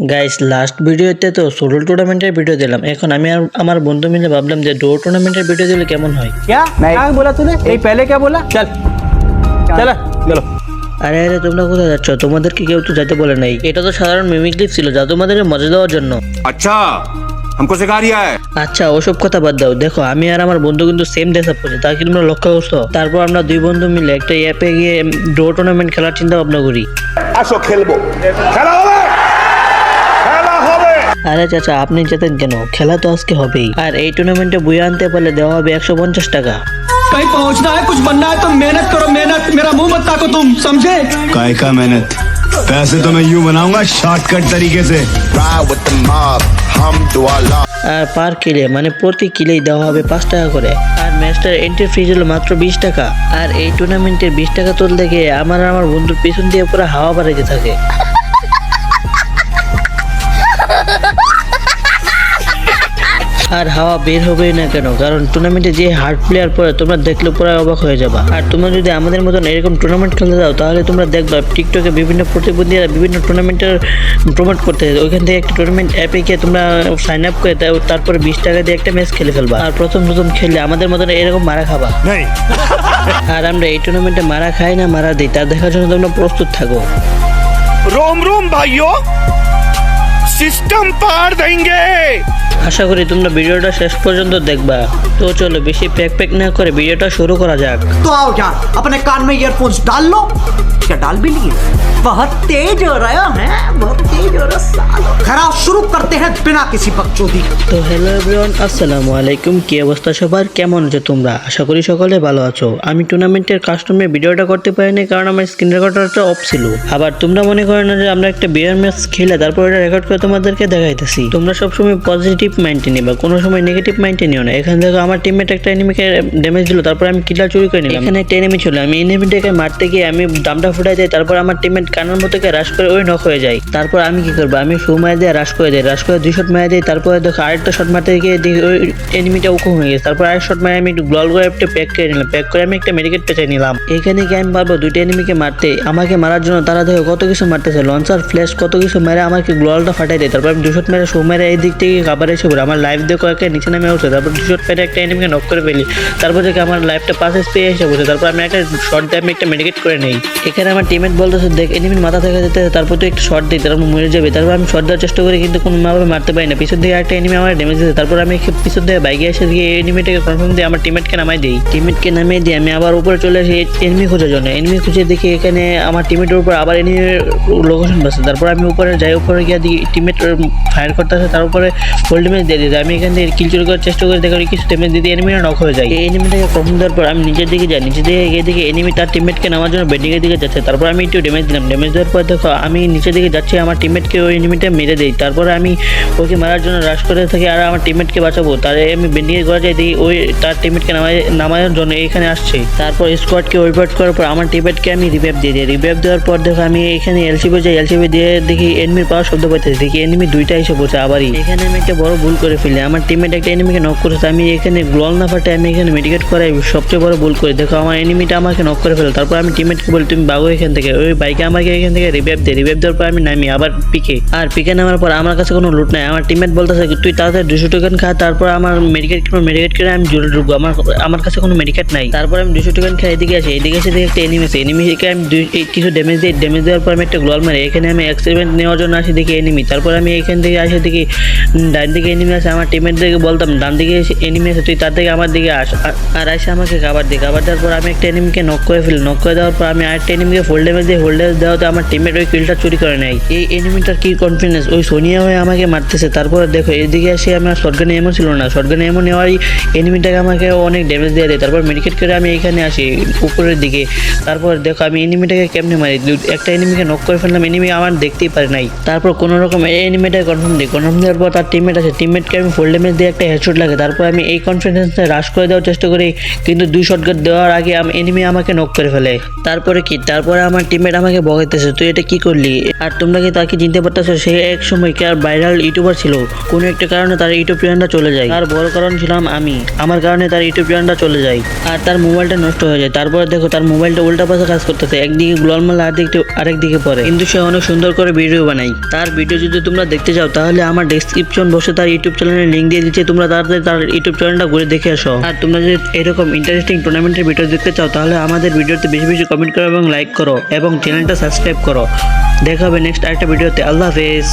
Guys last ভিডিওতে তো solo টুর্নামেন্টের ভিডিও দিলাম এখন আমি আর আমার বন্ধু মিলে ভাবলাম যে ডোর টুর্নামেন্টের ভিডিও দিলে কেমন হয় क्या क्या बोला तूने नहीं पहले क्या बोला चल चला चलो আরে আরে তোমরা কোথায় যাচ্ছ তোমাদেরকে কেউ তো যেতে বলে নাই এটা তো সাধারণ মিমিক ক্লিপ ছিল যা তোমাদেরকে মজা দেওয়ার জন্য अच्छा हमको सिखा रिया है আচ্ছা ওসব কথা বাদ দাও দেখো আমি আর আমার বন্ধু কিন্তু সেম ড্রেস আপ করি তা কি তোমরা লক্ষ্য করছো তারপর আমরা দুই বন্ধু মিলে একটা অ্যাপে গিয়ে ডো টুর্নামেন্ট খেলার চিন্তা ভাবনা করি আসো খেলবো খেলা হবে খেলা হবে আরে চাচা আপনি যেতেন কেন খেলা তো আজকে হবেই আর এই টুর্নামেন্টে বই আনতে পারলে দেওয়া হবে একশো পঞ্চাশ টাকা कहीं पहुंचना है कुछ बनना है तो मेहनत करो मेहनत मेरा मुंह मत ताको तुम समझे काय का मेहनत पैसे तो मैं यूं बनाऊंगा शॉर्टकट तरीके से ride with the mob. Hum do Allah. আর পার কিলে মানে প্রতি কিলেই দেওয়া হবে পাঁচ টাকা করে আর ম্যাচটার এন্ট্রি ফিজ হলো মাত্র বিশ টাকা আর এই টুর্নামেন্টের বিশ টাকা তুলতে গিয়ে আমার আর আমার বন্ধুর পিছন দিয়ে পুরো হাওয়া বাড়াইতে থাকে আর হাওয়া বের হবেই না কেন? কারণ টুর্নামেন্টে যে হার্ড প্লেয়ার পরে তোমরা দেখলে পরে অবাক হয়ে যাবা। আর তোমরা যদি আমাদের মতন এরকম টুর্নামেন্ট খেলতে দাও তাহলে তোমরা দেখবা টিকটকে বিভিন্ন প্রতিবন্ধীরা বিভিন্ন টুর্নামেন্টের প্রমোট করতে ওইখান থেকে একটা টুর্নামেন্ট অ্যাপে গিয়ে তোমরা সাইন আপ করে তারপরে বিশ টাকা দিয়ে একটা ম্যাচ খেলে ফেলবা। আর প্রথম প্রথম খেললে আমাদের মতন এরকম মারা খাবা। আর আমরা এই টুর্নামেন্টে মারা খাই না মারা দিই। তা দেখার জন্য তোমরা প্রস্তুত থাকো। রোম রোম ভাইও सिस्टम पार देंगे আশা করি তোমরা ভিডিওটা শেষ পর্যন্ত দেখবা তো চলো বেশি প্যাক প্যাক না করে ভিডিওটা শুরু করা যাক तो आओ यार अपने कान में ईयरफोन्स डाल लो क्या डाल भी लिए बहुत तेज हो रहा है बहुत तेज हो रहा सालो खराब शुरू करते हैं बिना किसी बकचोदी के তো হ্যালো এভরিওয়ান আসসালামু আলাইকুম কি অবস্থা সবার কেমন আছো তোমরা আশা করি সকলে ভালো আছো আমি টুর্নামেন্টের কাস্টমে ভিডিওটা করতে পারিনি কারণ আমার স্ক্রিন রেকর্ডারটা অফ ছিল আবার তোমরা মনে করো না যে আমরা একটা বিয়ার ম্যাচ খেলে তারপর এটা রেকর্ড করে তোমাদেরকে দেখাইতেছি তোমরা সবসময় পজিটিভ মাইন্ডে নিবা কোনো সময় নেগেটিভ মাইন্ডে নিও না এখান থেকে আমার টিমমেট একটা এনিমিকে ড্যামেজ দিল তারপর আমি কিলার চুরি করে নিলাম এখানে একটা এনিমি ছিল আমি এনিমিটাকে মারতে গিয়ে আমি দামটা ফুটাই দেয় তারপর আমার টিমমেট কানের মতো রাশ করে ওই নক হয়ে যায়। তারপর আমি কি করব? আমি শু মার দিয়ে রাশ করে দিই, রাশ করে দুই শট মারা দিই, তারপরে দেখো আরেকটা শট মারতে গিয়ে ওই এনিমিটা উকু হয়ে গেছে। তারপর আরেক শট মারে আমি একটু গ্লল করে একটা প্যাক করে নিলাম। প্যাক করে আমি একটা মেডিকেট পেঁচে নিলাম। এখানে কি আমি পারব? দুইটা এনিমিকে মারতে, আমাকে মারার জন্য তারা দেখো কত কিছু মারতেছে। লঞ্চার ফ্ল্যাশ কত কিছু মেরে আমাকে গ্লোয়ালটা ফাটাই দেয়। তারপর আমি দুশট মেরে শো মেরে এই দিক থেকে কাবার এসে আমার লাইফ দেখো একে নিচে নামে উঠে তারপর দুশট মেরে একটা এনিমিকে নক করে ফেলি। তারপর থেকে আমার লাইফটা পাশে পেয়ে এসে বসে তারপর আমি একটা শর্ট দিয়ে আমি একটা মেডিকেট করে নেই। এখানে আমার টিমেট বলতেছে, দেখ এনিমির মাথা থেকে যেতে, তারপর তো একটু শর্ট দিই তারপর মরে যাবে। তারপর আমি শর্ট দেওয়ার চেষ্টা করি, কিন্তু কোনোভাবে মারতে পারি না। পিছন থেকে একটা এনিমি আমার ড্যামেজ দিতে তারপর আমি পিছন থেকে বাইকে এসে দিয়ে এনিমিটাকে কনফার্ম দিয়ে আমার টিমেটকে নামাই দিই। টিমেটকে নামিয়ে দিয়ে আমি আবার উপরে চলে আসি এনিমি খোঁজার জন্য। এনিমি খুঁজে দেখি এখানে আমার টিমেটের উপর আবার এনিমির লোকেশন পাচ্ছে তারপর আমি উপরে যাই, উপরে গিয়ে দিই টিমেট ফায়ার করতেছে তার উপরে ফুল ড্যামেজ দিয়ে দিই আমি এখান থেকে কিল চুরি করার চেষ্টা করি, দেখি কিছু ড্যামেজ দিতে এনিমিটা নক হয়ে যায়। এই এনিমিটাকে কখন দেওয়ার পর আমি নিচের দিকে যাই। নিচের দিকে গিয়ে দেখি এনিমি তার টিমমেটকে নামার জন্য বেডিংয়ের দিকে যাচ্ছে। তারপর আমি একটু ড্যামেজ দিলাম। ড্যামেজ দেওয়ার পর দেখো, আমি নিচের দিকে যাচ্ছি, আমার টিমমেটকে ওই এনিমিটা মেরে দিই। তারপরে আমি ওকে মারার জন্য রাশ করে থাকি আর আমার টিমমেটকে বাঁচাবো। তারে আমি বেন্ডিংয়ে করা যাই, দেখি ওই তার টিমমেটকে নামাই নামানোর জন্য এখানে আসছে। তারপর স্কোয়াডকে ওয়েভার্ট করার পর আমার টিমমেটকে আমি রিভাইভ দিয়ে দিই। রিভাইভ দেওয়ার পর দেখো, আমি এখানে এলসিবি যাই এলসিবি দিয়ে দেখি এনিমির পাওয়ার শব্দ পাইতেছি। দেখি এনিমি দুইটা এসে পড়ছে আবারই। এখানে আমি একটা বড় ভুল করে ফেলি আমার টিমমেট একটা এনিমিকে নক করেছে। আমি এখানে গ্লোয়াল না ফাটে, আমি এখানে মেডিকেট করাই সবচেয়ে বড় ভুল করি। দেখো, আমার এনিমিটা আমাকে নক করে ফেলে তারপর আমি টিমমেটকে বলি, তুমি বাগো এখান থেকে। ওই বাইকে আমাকে এখান থেকে রিভাইভ দে রিভাইভ দেওয়ার পর আমি নামি, আবার পিকে আর পিকে নামার পর আমার কাছে কোনো লুট নাই। আমার টিমমেট বলতেছে তুই তাড়াতাড়ি দুশো টোকেন খা, তারপর আমার মেডিকেট কিনবো মেডিকেট করে আমি জোরে ঢুকবো। আমার আমার কাছে কোনো মেডিকেট নাই। তারপর আমি দুশো টোকেন খাই এদিকে আসি, এদিকে এসে দেখি একটা এনিমি আছে এনিমিকে আমি কিছু ড্যামেজ দিই ড্যামেজ দেওয়ার পর আমি একটা গ্লোয়াল মারি। এখানে আমি এক্সপেরিমেন্ট নেওয়ার জন্য আসি, দেখি এনিমি তারপর আমি এখান থেকে আসি, দেখি ডান দিকে এনিমি আছে। আমার টিমের দিকে বলতাম, ডান দিকে এনিমি আছে, তুই তার থেকে আমার দিকে আস। আর- আসে আমাকে খাবার দিই খাবার দেওয়ার পর আমি একটা এনিমিকে নক করে ফেলি। নক করে দেওয়ার পর আমি আরেকটা এনিমিকে ফোল্ড ড্যামেজ দিয়ে হোল্ড ড্যামেজ দেওয়াতে আমার টিমের ওই কিলটা চুরি করে নেয়। এই এনিমিটার কি কনফিডেন্স ওই সোনিয়া হয়ে আমাকে মারতেছে। তারপরে দেখো, এদিকে এসে আমার শর্টগানে এমন ছিল না। শর্টগানে এমন নেওয়ারই এনিমিটাকে আমাকে অনেক ড্যামেজ দিয়ে দেয়। তারপর মেডিকেট করে আমি এখানে আসি, উপরের দিকে। তারপর দেখো, আমি এনিমিটাকে কেমনে মারি? একটা এনিমিকে নক করে ফেললাম। এনিমি আমার দেখতেই পারে নাই। তারপর কোনো রকম এনিমিটাকে কনফার্ম দিই। কনফার্ম দেওয়ার পর তার টিমমেট আছে। টিমমেটকে আমি ফুল ড্যামেজ দিয়ে একটা হেডশট লাগে। তারপর আমি এই কনফিডেন্সটা হ্রাস করে দেওয়ার চেষ্টা করি। কিন্তু দুই শটগাট দেওয়ার আগে আমি এনিমি আমাকে নক করে ফেলে। তারপরে কি? তারপরে আমার টিমমেট আমাকে বগাইতেছে তুই এটা কি করলি? আর তোমরা কি তাকে চিনতে পারতেছো, সে এক সময় কে ভাইরাল ইউটিউবার ছিল? কোনো একটা কারণে তার ইউটিউব চ্যানেলটা চলে যায়। তার বড় কারণ ছিলাম আমি। আমার কারণে তার ইউটিউব চ্যানেলটা চলে যায়। আর তার মোবাইলটা নষ্ট হয়ে যায়। তারপরে দেখো, তার মোবাইলটা উল্টা পাশে কাজ করতেছে। একদিকে গ্লোয়াল মাল, আর দিকে আরেক দিকে পরে। কিন্তু সে অনেক সুন্দর করে ভিডিও বানায়। তার ভিডিও যদি তোমরা দেখতে চাও, তাহলে আমার ডেসক্রিপশন বসে তার ইউটিউব চ্যানেলের লিঙ্ক দিয়ে দিচ্ছে। তোমরা তাড়াতাড়ি তার ইউটিউব চ্যানেলটা ঘুরে দেখে আসো। আর তোমরা যদি এরকম ইন্টারেস্টিং টুর্নামেন্টের ভিডিও দেখতে চাও, তাহলে আমাদের ভিডিওতে বেশি বেশি কমেন্ট করো এবং লাইক করো। এবং চ্যানেলটা সাবস্ক্রাইব করো। দেখা হবে নেক্সট আরেকটা ভিডিওতে আল্লাহ হাফেজ।